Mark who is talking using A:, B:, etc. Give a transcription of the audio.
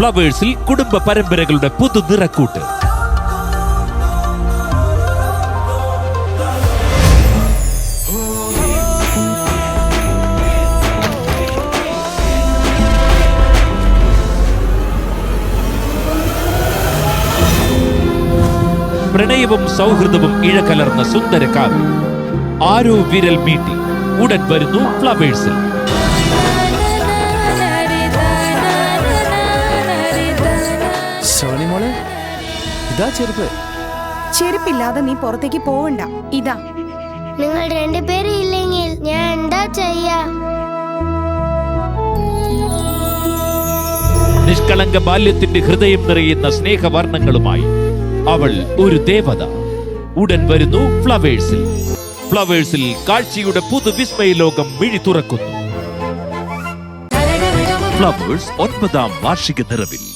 A: ഫ്ലവേഴ്സിൽ കുടുംബ പരമ്പരകളുടെ പുതു നിറക്കൂട്ട്. പ്രണയവും സൗഹൃദവും ഇഴകലർന്ന സുന്ദര കാവ്യം. ആരോ വിരൽ മീട്ടി ഉടൻ വരുന്നു ഫ്ലവേഴ്സിൽ
B: ശോണി മോളെ ഇതാ ചെരുപ്പ്.
C: ചെരുപ്പില്ലാതെ നീ പുറത്തേക്ക് പോവണ്ട. ഇതാ.
D: നിങ്ങൾ രണ്ടുപേരും ഇല്ലെങ്കിൽ ഞാൻ എന്താ ചെയ്യാ?
A: നിഷ്കളങ്ക ബാല്യത്തിന്റെ ഹൃദയം നിറയുന്ന സ്നേഹവർണങ്ങളുമായി അവൾ ഒരു ദേവത. ഉടൻ വരുന്നു ഫ്ലവേഴ്സിൽ. ഫ്ലവേഴ്സിൽ കാഴ്ചയുടെ പുതുവിസ്മയ ലോകം മിഴി തുറക്കുന്നു. ഫ്ലവേഴ്സ് ഒൻപതാം വാർഷിക നിറവിൽ.